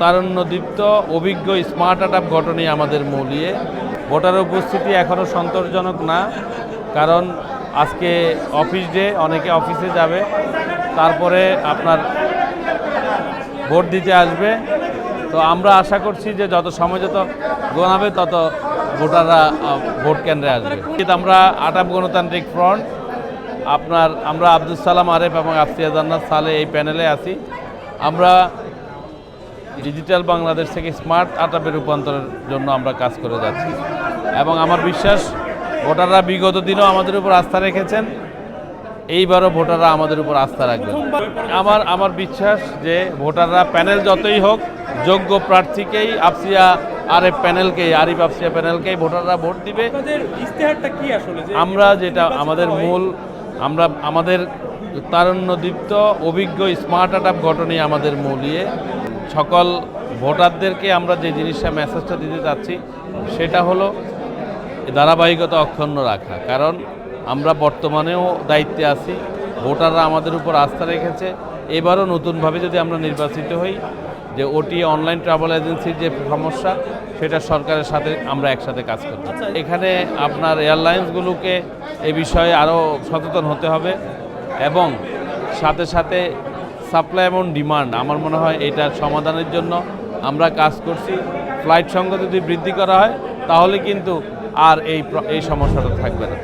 তারুণ্যদীপ্ত, অভিজ্ঞ স্মার্ট অ্যাটাপ গঠনই আমাদের মূলিয়ে। ভোটার উপস্থিতি এখনও সন্তোষজনক না, কারণ আজকে অফিস ডে অনেকে অফিসে যাবে। তারপরে আপনার ভোট দিতে আসবে। তো আমরা আশা করছি যে যত সময় যত গোনাবে তত ভোটাররা ভোট কেন্দ্রে আসবে। আমরা আটাপ গণতান্ত্রিক ফ্রন্ট আপনার, আমরা আব্দুল সালাম আরেফ এবং আফসিয়া জান্নাত সালে এই প্যানেলে আছি। আমরা ডিজিটাল বাংলাদেশ থেকে স্মার্ট আটাপে রূপান্তরের জন্য আমরা কাজ করে যাচ্ছি। এবং আমার বিশ্বাস ভোটাররা বিগত দিনও আমাদের উপর আস্থা রেখেছেন। এইবারও ভোটাররা আমাদের উপর আস্থা রাখবেন। আমার আমার বিশ্বাস যে ভোটাররা প্যানেল যতই হোক যোগ্য প্রার্থীকেই আফসিয়া এফ প্যানেলকেই আরিফ আফসিয়া প্যানেলকেই ভোটাররা ভোট দিবে। কি আসলে? আমরা যেটা আমাদের মূল আমরা আমাদের তারুণ্যদীপ্ত অভিজ্ঞ স্মার্ট অ্যাটাপ গঠনই আমাদের মূল ইয়ে সকল ভোটারদেরকে আমরা যে জিনিসটা মেসেজটা দিতে চাচ্ছি সেটা হলো ধারাবাহিকতা অক্ষুণ্ণ রাখা। কারণ আমরা বর্তমানেও দায়িত্বে আছি ভোটাররা আমাদের উপর আস্থা রেখেছে। এবারও নতুনভাবে যদি আমরা নির্বাচিত হই যে ওটি অনলাইন ট্রাভেল এজেন্সির যে সমস্যা সেটা সরকারের সাথে আমরা একসাথে কাজ করব। এখানে আপনার এয়ারলাইন্সগুলোকে এ বিষয়ে আরও সচেতন হতে হবে। এবং সাথে সাথে সাপ্লাই এবং ডিমান্ড, আমার মনে হয় এটার সমাধানের জন্য আমরা কাজ করছি। ফ্লাইট সংখ্যা যদি বৃদ্ধি করা হয়, তাহলে কিন্তু আর এই এই সমস্যাটা থাকবে না।